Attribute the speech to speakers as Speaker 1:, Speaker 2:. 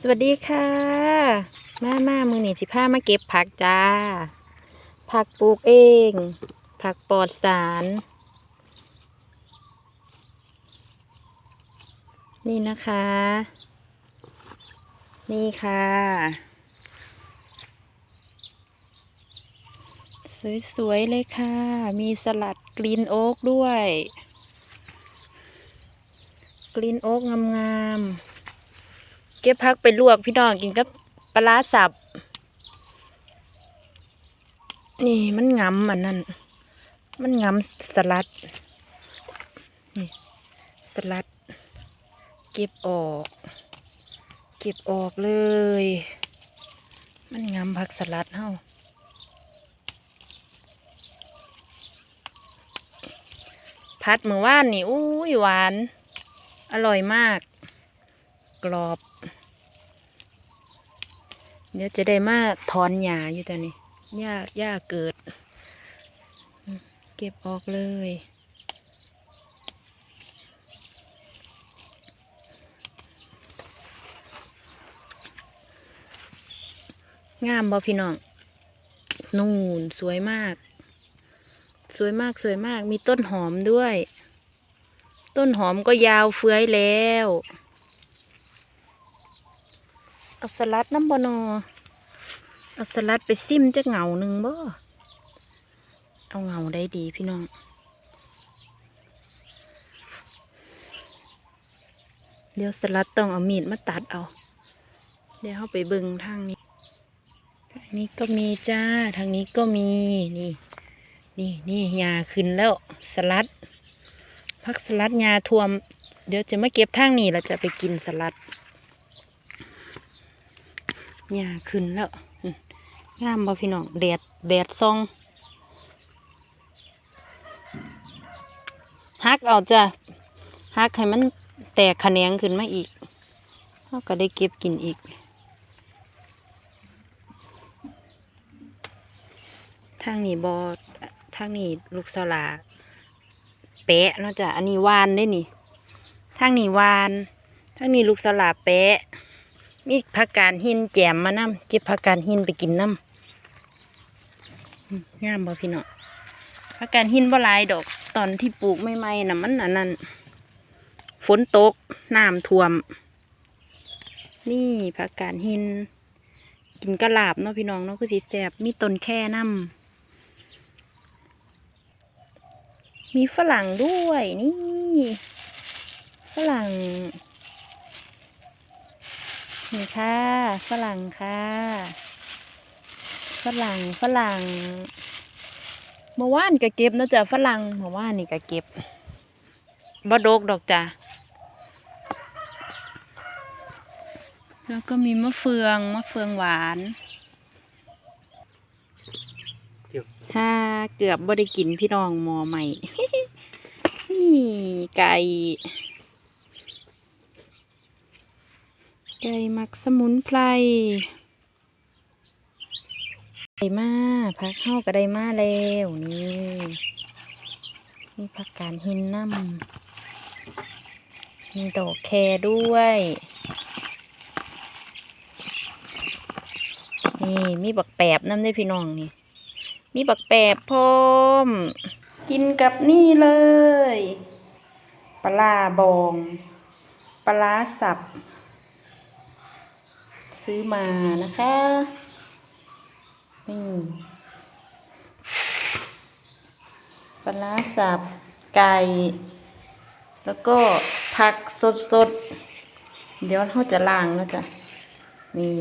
Speaker 1: สวัสดีค่ะ มามามือหนีสิผ้ามาเก็บผักจ้า ผักปลูกเอง ผักปลอดสาร นี่นะคะ นี่ค่ะ สวย ๆ เลยค่ะ มีสลัดกรีนโอ๊กด้วย กรีนโอ๊กงามๆ เก็บพักไปลวกพี่น้องกินกับปลาร้าสับ นี่มันงำอันนั้น มันงำสลัด นี่สลัด เก็บออก เก็บออกเลย มันงำผักสลัดเฮาพัดมือว่านนี่อู้ยหวาน อร่อยมาก กรอบ เดี๋ยวจะได้มาถอนหญ้าอยู่แต่นี่หญ้าหญ้าเกิด เก็บออกเลยงามบ่พี่น้อง นูนสวยมาก สวยมากสวยมาก มีต้นหอมด้วย ต้นหอมก็ยาวเฟื้อยแล้ว เอาสลัดน้ำบนอเอาสลัดไปซิมจะเหงาหนึ่งบ่ เอาเหงาได้ดีพี่น้อง เดี๋ยวสลัดต้องเอามีดมาตัดเอา เดี๋ยวเข้าไปบิ่งทางนี้ ทางนี้ก็มีจ้า ทางนี้ก็มี นี่ นี่นี่ยาขึ้นแล้ว สลัด พักสลัดยาท่วม เดี๋ยวจะมาเก็บทางนี้เราจะไปกินสลัด หญ้าขึ้นแล้วงามบ่พี่น้องแดดแดดซองฮักเอาจ้ะฮักให้มันแตกขะแขนงขึ้นมาอีกเราก็ได้เก็บกินอีก ทางนี้บอทางนี้ลูกสลาแปะเนาะจ้ะอันนี้วานได้นี่ทางนี้วานทางนี้ลูกสลาแปะ มีผักกาดหินแจมมานำเก็บผักกาดหินไปกินน้ำงามบ่พี่น้องผักกาดหินบ่ลายดอก ตอนที่ปลูกใหม่ๆน่ะมันอันนั้นฝนตกน้ำท่วม นี่ผักกาดหิน กินกระลาบเนาะพี่น้องเนาะคือสีแสบมีต้นแค่น้ำมีฝรั่งด้วยนี่ ฝรั่ง นี่ค่ะฝรั่งค่ะฝรั่งฝรั่งเมื่อวานก็เก็บนะจ๊ะฝรั่งเมื่อวานนี่ก็เก็บบ่ดกดอกจ้ะแล้วก็มีมะเฟืองมะเฟืองหวานฮ่าเกือบบ่ได้กินพี่น้องหมอใหม่นี่ไก่ ไก่หมักสมุนไพรไก่มาพักเข้าก็ได้มาแล้วนี่มีผักกาดหินน้ำมีดอกแครด้วย นี่มีบักแปบน้ำได้พี่น้องนี่ มีบักแปบพร้อม กินกับนี่เลย ปลาบอง ปลาสับ ซื้อมานะคะ นี่ปลาสับไก่ แล้วก็ผักสดๆ เดี๋ยวเขาจะล้างแล้วจ้ะนี่